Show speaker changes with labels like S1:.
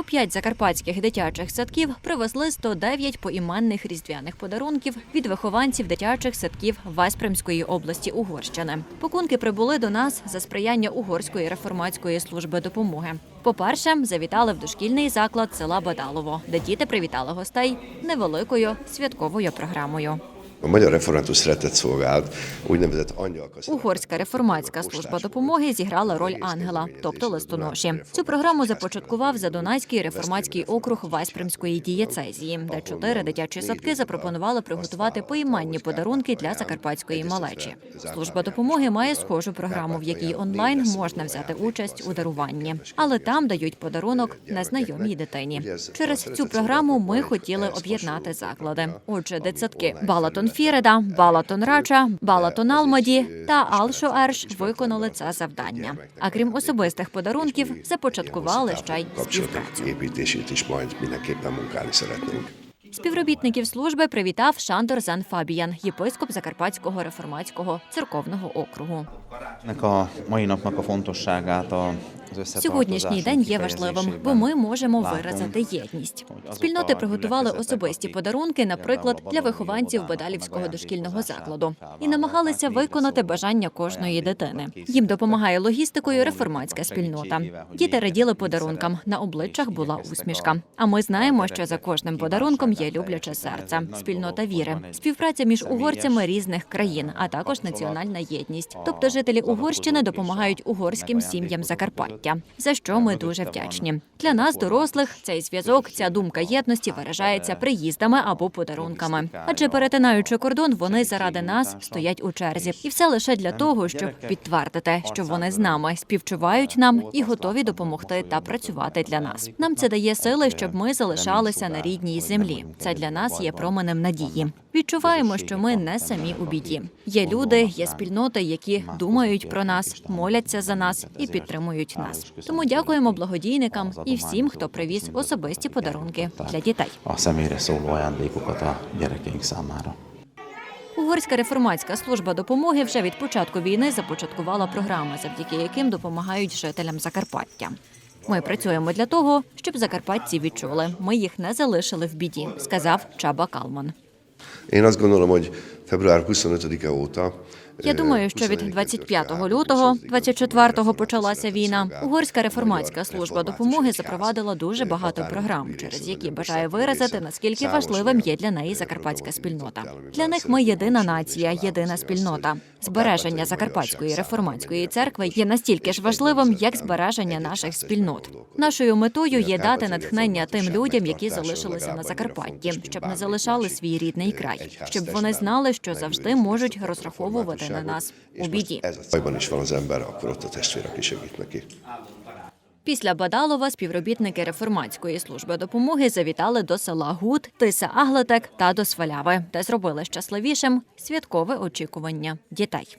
S1: У п'ять закарпатських дитячих садків привезли 109 поіменних різдвяних подарунків від вихованців дитячих садків Веспремської області Угорщини. Пакунки прибули до нас за сприяння Угорської реформатської служби допомоги. По-перше, завітали в дошкільний заклад села Бадалово, де діти привітали гостей невеликою святковою програмою.
S2: A Magyar Református Szeretett Szolgálat úgynevezett angyalka
S1: Угорська реформатська служба допомоги зіграла роль ангела, тобто листоноші. Цю програму започаткував Задонацький реформатський округ Веспремської дієцезії, де чотири дитячі садки запропонували приготувати поіменні подарунки для закарпатської малечі. Служба допомоги має схожу програму, в якій онлайн можна взяти участь у даруванні, але там дають подарунок незнайомій дитині. Через цю програму ми хотіли об'єднати заклади. Отже, дитсадки Балатон Фіреда, Балатон Рача, Балатон Алмаді та Алшо Ерш виконали це завдання. А крім особистих подарунків, започаткували ще й співпрацю. Співробітників служби привітав Шандор Зан Фабіян, єпископ Закарпатського реформатського церковного округу. Сьогоднішній день є важливим, бо ми можемо виразити єдність. Спільноти приготували особисті подарунки, наприклад, для вихованців Бадалівського дошкільного закладу, і намагалися виконати бажання кожної дитини. Їм допомагає логістикою реформатська спільнота. Діти раділи подарункам. На обличчях була усмішка. А ми знаємо, що за кожним подарунком є любляче серце, спільнота віри, співпраця між угорцями різних країн, а також національна єдність. Тобто жителі Угорщини допомагають угорським сім'ям Закарпаття, за що ми дуже вдячні. Для нас, дорослих, цей зв'язок, ця думка єдності виражається приїздами або подарунками. Адже перетинаючи кордон, вони заради нас стоять у черзі, і все лише для того, щоб підтвердити, що вони з нами співчувають нам і готові допомогти та працювати для нас. Нам це дає сили, щоб ми залишалися на рідній землі. Це для нас є променем надії. Відчуваємо, що ми не самі у біді. Є люди, є спільноти, які думають про нас, моляться за нас і підтримують нас. Тому дякуємо благодійникам і всім, хто привіз особисті подарунки для дітей. Угорська реформатська служба допомоги вже від початку війни започаткувала програми, завдяки яким допомагають жителям Закарпаття. Ми працюємо для того, щоб закарпатці відчули, ми їх не залишили в біді, сказав Чаба Калман.
S2: Én azt gondolom, hogy február 25-e óta
S1: Я думаю, що від 25 лютого, 24-го почалася війна. Угорська реформатська служба допомоги запровадила дуже багато програм, через які бажає виразити наскільки важливим є для неї закарпатська спільнота. Для них ми єдина нація, єдина спільнота. Збереження закарпатської реформатської церкви є настільки ж важливим, як збереження наших спільнот. Нашою метою є дати натхнення тим людям, які залишилися на Закарпатті, щоб не залишали свій рідний край, щоб вони знали, що завжди можуть розраховувати нас у біді.
S2: ez a bajban is van az ember, akkor ott a testvér, aki segít neki.
S1: Після Бадалова співробітники реформатської служби допомоги завітали до села Гуд, Тиса Аглетек та до Сваляви, де зробили щасливішим святкове очікування дітей.